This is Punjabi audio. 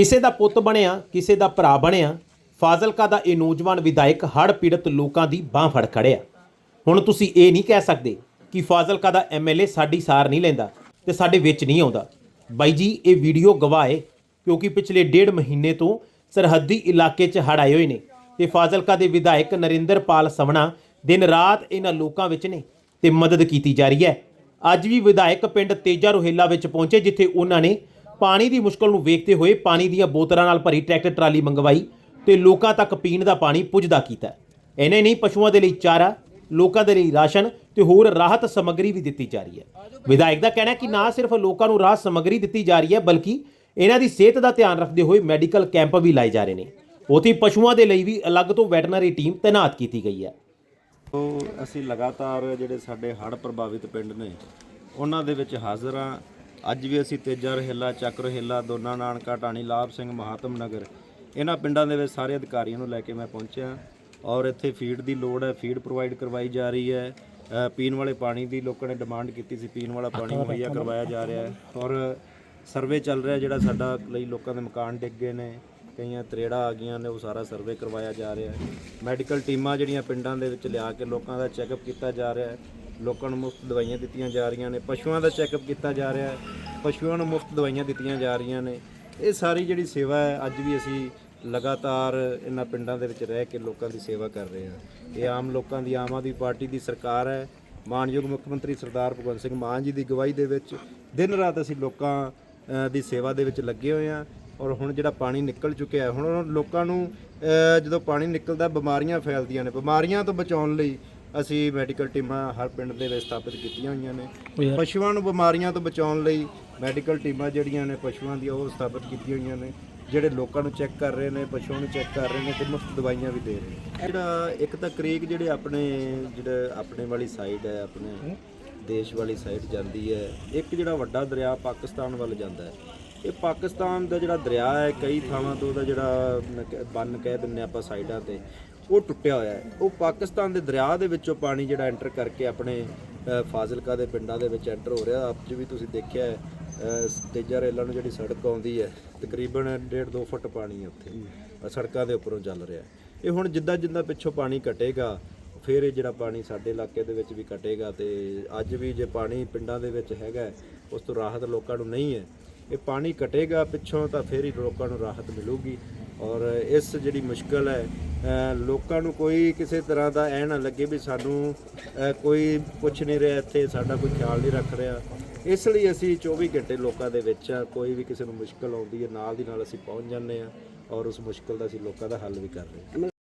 ਕਿਸੇ ਦਾ ਪੁੱਤ ਬਣਿਆ, ਕਿਸੇ ਦਾ ਭਰਾ ਬਣਿਆ, ਫਾਜ਼ਿਲਕਾ ਦਾ ਇਹ ਨੌਜਵਾਨ ਵਿਧਾਇਕ ਹੜ੍ਹ ਪੀੜਤ ਲੋਕਾਂ ਦੀ ਬਾਹ ਫੜ ਖੜਿਆ। ਹੁਣ ਤੁਸੀਂ ਇਹ ਨਹੀਂ ਕਹਿ ਸਕਦੇ ਕਿ ਫਾਜ਼ਿਲਕਾ ਦਾ ਐਮਐਲਏ ਸਾਡੀ ਸਾਰ ਨਹੀਂ ਲੈਂਦਾ ਤੇ ਸਾਡੇ ਵਿੱਚ ਨਹੀਂ ਆਉਂਦਾ। ਬਾਈ ਜੀ, ਇਹ ਵੀਡੀਓ ਗਵਾਹ ਹੈ ਕਿਉਂਕਿ ਪਿਛਲੇ ਡੇਢ ਮਹੀਨੇ ਤੋਂ ਸਰਹੱਦੀ ਇਲਾਕੇ 'ਚ ਹੜ੍ਹ ਆਏ ਹੋਏ ਨੇ ਤੇ ਫਾਜ਼ਿਲਕਾ ਦੇ ਵਿਧਾਇਕ ਨਰਿੰਦਰਪਾਲ ਸਮਣਾ ਦਿਨ ਰਾਤ ਇਹਨਾਂ ਲੋਕਾਂ ਵਿੱਚ ਨੇ ਤੇ ਮਦਦ ਕੀਤੀ ਜਾ ਰਹੀ ਹੈ। ਅੱਜ ਵੀ ਵਿਧਾਇਕ ਪਿੰਡ ਤੇਜਾ ਰੋਹੇਲਾ ਵਿੱਚ ਪਹੁੰਚੇ, ਜਿੱਥੇ ਉਹਨਾਂ ਨੇ ਪਾਣੀ ਦੀ ਮੁਸ਼ਕਲ ਨੂੰ ਵੇਖਦੇ ਹੋਏ ਪਾਣੀ ਦੀਆਂ ਬੋਤਲਾਂ ਨਾਲ ਭਰੀ ਟਰੈਕਟਰ ਟਰਾਲੀ ਮੰਗਵਾਈ ਤੇ ਲੋਕਾਂ ਤੱਕ ਪੀਣ ਦਾ ਪਾਣੀ ਪੁੱਜਦਾ ਕੀਤਾ। ਇਹਨੇ ਨਹੀਂ, ਪਸ਼ੂਆਂ ਦੇ ਲਈ ਚਾਰਾ, ਲੋਕਾਂ ਦੇ ਲਈ ਰਾਸ਼ਨ ਤੇ ਹੋਰ ਰਾਹਤ ਸਮੱਗਰੀ ਵੀ ਦਿੱਤੀ ਜਾ ਰਹੀ ਹੈ। ਵਿਧਾਇਕ ਦਾ ਕਹਿਣਾ ਹੈ ਕਿ ਨਾ ਸਿਰਫ ਲੋਕਾਂ ਨੂੰ ਰਾਹਤ ਸਮੱਗਰੀ ਦਿੱਤੀ ਜਾ ਰਹੀ ਹੈ, ਬਲਕਿ ਇਹਨਾਂ ਦੀ ਸਿਹਤ ਦਾ ਧਿਆਨ ਰੱਖਦੇ ਹੋਏ ਮੈਡੀਕਲ ਕੈਂਪ ਵੀ ਲਾਏ ਜਾ ਰਹੇ ਨੇ। ਉਥੇ ਪਸ਼ੂਆਂ ਦੇ ਲਈ ਵੀ ਅਲੱਗ ਤੋਂ ਵੈਟਰਨਰੀ ਟੀਮ ਤੈਨਾਤ ਕੀਤੀ ਗਈ ਹੈ। ਉਹ ਅਸੀਂ ਲਗਾਤਾਰ ਜਿਹੜੇ ਸਾਡੇ ਹੜ੍ਹ ਪ੍ਰਭਾਵਿਤ ਪਿੰਡ ਨੇ, ਉਹਨਾਂ ਦੇ ਵਿੱਚ ਹਾਜ਼ਰ ਹਾਂ। ਅੱਜ ਵੀ ਅਸੀਂ ਤੇਜਾ ਰਹਿਲਾ ਚੱਕ ਰਹਿਲਾ ਦੋਨਾ ਨਾਨਕਾ ਟਾਣੀ ਲਾਭ ਸਿੰਘ ਮਹਾਤਮ ਨਗਰ ਇਹਨਾਂ ਪਿੰਡਾਂ ਦੇ ਵਿੱਚ ਸਾਰੇ ਅਧਿਕਾਰੀਆਂ ਨੂੰ ਲੈ ਕੇ ਮੈਂ ਪਹੁੰਚਿਆ। ਔਰ ਇੱਥੇ ਫੀਡ ਦੀ ਲੋੜ ਹੈ ਫੀਡ ਪ੍ਰੋਵਾਈਡ ਕਰਵਾਈ ਜਾ ਰਹੀ ਹੈ। ਪੀਣ ਵਾਲੇ ਪਾਣੀ ਦੀ ਲੋਕਾਂ ਨੇ ਡਿਮਾਂਡ ਕੀਤੀ ਸੀ ਪੀਣ ਵਾਲਾ ਪਾਣੀ ਮੁਹੱਈਆ ਕਰਵਾਇਆ ਜਾ ਰਿਹਾ ਹੈ। ਔਰ ਸਰਵੇ ਚੱਲ ਰਿਹਾ ਜਿਹੜਾ ਸਾਡਾ ਲਈ ਲੋਕਾਂ ਦੇ ਮਕਾਨ ਡਿੱਗ ਗਏ ਨੇ ਕਈਆਂ ਤਰੇੜਾ ਆ ਗਈਆਂ ਨੇ ਉਹ ਸਾਰਾ ਸਰਵੇ ਕਰਵਾਇਆ ਜਾ ਰਿਹਾ ਹੈ। ਮੈਡੀਕਲ ਟੀਮਾਂ ਜਿਹੜੀਆਂ ਪਿੰਡਾਂ ਦੇ ਵਿੱਚ ਲਿਆ ਕੇ ਲੋਕਾਂ ਦਾ ਚੈੱਕਅਪ ਕੀਤਾ ਜਾ ਰਿਹਾ ਹੈ। ਲੋਕਾਂ ਨੂੰ ਮੁਫਤ ਦਵਾਈਆਂ ਦਿੱਤੀਆਂ ਜਾ ਰਹੀਆਂ ਨੇ, ਪਸ਼ੂਆਂ ਦਾ ਚੈੱਕਅਪ ਕੀਤਾ ਜਾ ਰਿਹਾ ਹੈ, ਪਸ਼ੂਆਂ ਨੂੰ ਮੁਫਤ ਦਵਾਈਆਂ ਦਿੱਤੀਆਂ ਜਾ ਰਹੀਆਂ ਨੇ। ਇਹ ਸਾਰੀ ਜਿਹੜੀ ਸੇਵਾ ਹੈ, ਅੱਜ ਵੀ ਅਸੀਂ ਲਗਾਤਾਰ ਇਹਨਾਂ ਪਿੰਡਾਂ ਦੇ ਵਿੱਚ ਰਹਿ ਕੇ ਲੋਕਾਂ ਦੀ ਸੇਵਾ ਕਰ ਰਹੇ ਹਾਂ। ਇਹ ਆਮ ਲੋਕਾਂ ਦੀ, ਆਮ ਆਦਮੀ ਪਾਰਟੀ ਦੀ ਸਰਕਾਰ ਹੈ। ਮਾਨਯੋਗ ਮੁੱਖ ਮੰਤਰੀ ਸਰਦਾਰ ਭਗਵੰਤ ਸਿੰਘ ਮਾਨ ਜੀ ਦੀ ਅਗਵਾਈ ਦੇ ਵਿੱਚ ਦਿਨ ਰਾਤ ਅਸੀਂ ਲੋਕਾਂ ਦੀ ਸੇਵਾ ਦੇ ਵਿੱਚ ਲੱਗੇ ਹੋਏ ਹਾਂ ਔਰ ਹੁਣ ਜਿਹੜਾ ਪਾਣੀ ਨਿਕਲ ਚੁੱਕਿਆ ਹੈ, ਹੁਣ ਲੋਕਾਂ ਨੂੰ ਜਦੋਂ ਪਾਣੀ ਨਿਕਲਦਾ, ਬਿਮਾਰੀਆਂ ਫੈਲਦੀਆਂ ਨੇ। ਬਿਮਾਰੀਆਂ ਤੋਂ ਬਚਾਉਣ ਲਈ ਅਸੀਂ ਮੈਡੀਕਲ ਟੀਮਾਂ ਹਰ ਪਿੰਡ ਦੇ ਵਿੱਚ ਸਥਾਪਿਤ ਕੀਤੀਆਂ ਹੋਈਆਂ ਨੇ। ਪਸ਼ੂਆਂ ਨੂੰ ਬਿਮਾਰੀਆਂ ਤੋਂ ਬਚਾਉਣ ਲਈ ਮੈਡੀਕਲ ਟੀਮਾਂ ਜਿਹੜੀਆਂ ਨੇ ਪਸ਼ੂਆਂ ਦੀਆਂ ਉਹ ਸਥਾਪਿਤ ਕੀਤੀਆਂ ਹੋਈਆਂ ਨੇ। ਜਿਹੜੇ ਲੋਕਾਂ ਨੂੰ ਚੈੱਕ ਕਰ ਰਹੇ ਨੇ ਪਸ਼ੂਆਂ ਨੂੰ ਚੈੱਕ ਕਰ ਰਹੇ ਨੇ ਤੇ ਮੁਫਤ ਦਵਾਈਆਂ ਵੀ ਦੇ ਰਹੇ ਨੇ। ਜਿਹੜਾ ਇੱਕ ਤਾਂ ਕ੍ਰੀਕ ਜਿਹੜੇ ਆਪਣੇ ਜਿਹੜੇ ਆਪਣੇ ਵਾਲੀ ਸਾਈਡ ਹੈ ਆਪਣੇ ਦੇਸ਼ ਵਾਲੀ ਸਾਈਡ ਜਾਂਦੀ ਹੈ ਇੱਕ ਜਿਹੜਾ ਵੱਡਾ ਦਰਿਆ ਪਾਕਿਸਤਾਨ ਵੱਲ ਜਾਂਦਾ ਹੈ। ਇਹ ਪਾਕਿਸਤਾਨ ਦਾ ਜਿਹੜਾ ਦਰਿਆ ਹੈ ਕਈ ਥਾਵਾਂ ਤੋਂ ਉਹਦਾ ਜਿਹੜਾ ਬੰਨ ਕਹਿ ਦਿੰਨੇ ਆਪਾਂ ਸਾਈਡਾਂ ਤੇ ਉਹ ਟੁੱਟਿਆ ਹੋਇਆ ਹੈ। ਉਹ ਪਾਕਿਸਤਾਨ ਦੇ ਦਰਿਆ ਦੇ ਵਿੱਚੋਂ ਪਾਣੀ ਜਿਹੜਾ ਐਂਟਰ ਕਰਕੇ ਆਪਣੇ ਫਾਜ਼ਿਲਕਾ ਦੇ ਪਿੰਡਾਂ ਦੇ ਵਿੱਚ ਐਂਟਰ ਹੋ ਰਿਹਾ। ਆਪ ਜੀ ਵੀ ਤੁਸੀਂ ਦੇਖਿਆ ਹੈ ਤੇਜਾ ਰੇਲਾਂ ਨੂੰ ਜਿਹੜੀ ਸੜਕ ਆਉਂਦੀ ਹੈ, ਤਕਰੀਬਨ 1.5 2 ਫੁੱਟ ਪਾਣੀ ਹੈ ਉੱਥੇ। ਸੜਕਾਂ ਦੇ ਉੱਪਰੋਂ ਚੱਲ ਰਿਹਾ ਇਹ ਹੁਣ ਜਿੱਦਾਂ ਜਿੱਦਾਂ ਪਿੱਛੋਂ ਪਾਣੀ ਘਟੇਗਾ, ਫਿਰ ਇਹ ਜਿਹੜਾ ਪਾਣੀ ਸਾਡੇ ਇਲਾਕੇ ਦੇ ਵਿੱਚ ਵੀ ਘਟੇਗਾ ਤੇ ਅੱਜ ਵੀ ਜੇ ਪਾਣੀ ਪਿੰਡਾਂ ਦੇ ਵਿੱਚ ਹੈਗਾ ਉਸ ਤੋਂ ਰਾਹਤ ਲੋਕਾਂ ਨੂੰ ਨਹੀਂ ਹੈ। ਇਹ ਪਾਣੀ ਘਟੇਗਾ ਪਿੱਛੋਂ ਤਾਂ ਫਿਰ ਹੀ ਲੋਕਾਂ ਨੂੰ ਰਾਹਤ ਮਿਲੂਗੀ ਔਰ ਇਸ ਜਿਹੜੀ ਮੁਸ਼ਕਲ ਹੈ ਲੋਕਾਂ ਨੂੰ ਕੋਈ ਕਿਸੇ ਤਰ੍ਹਾਂ ਦਾ ਐ ਨਾ ਲੱਗੇ ਵੀ ਸਾਨੂੰ ਕੋਈ ਪੁੱਛ ਨਹੀਂ ਰਿਹਾ ਇੱਥੇ, ਸਾਡਾ ਕੋਈ ਖਿਆਲ ਨਹੀਂ ਰੱਖ ਰਿਹਾ। ਇਸ ਲਈ ਅਸੀਂ 24 ਘੰਟੇ ਲੋਕਾਂ ਦੇ ਵਿੱਚ ਆ, ਕੋਈ ਵੀ ਕਿਸੇ ਨੂੰ ਮੁਸ਼ਕਲ ਆਉਂਦੀ ਹੈ, ਨਾਲ ਦੀ ਨਾਲ ਅਸੀਂ ਪਹੁੰਚ ਜਾਂਦੇ ਆ ਔਰ ਉਸ ਮੁਸ਼ਕਲ ਦਾ ਅਸੀਂ ਲੋਕਾਂ ਦਾ ਹੱਲ ਵੀ ਕਰ ਰਹੇ ਹਾਂ।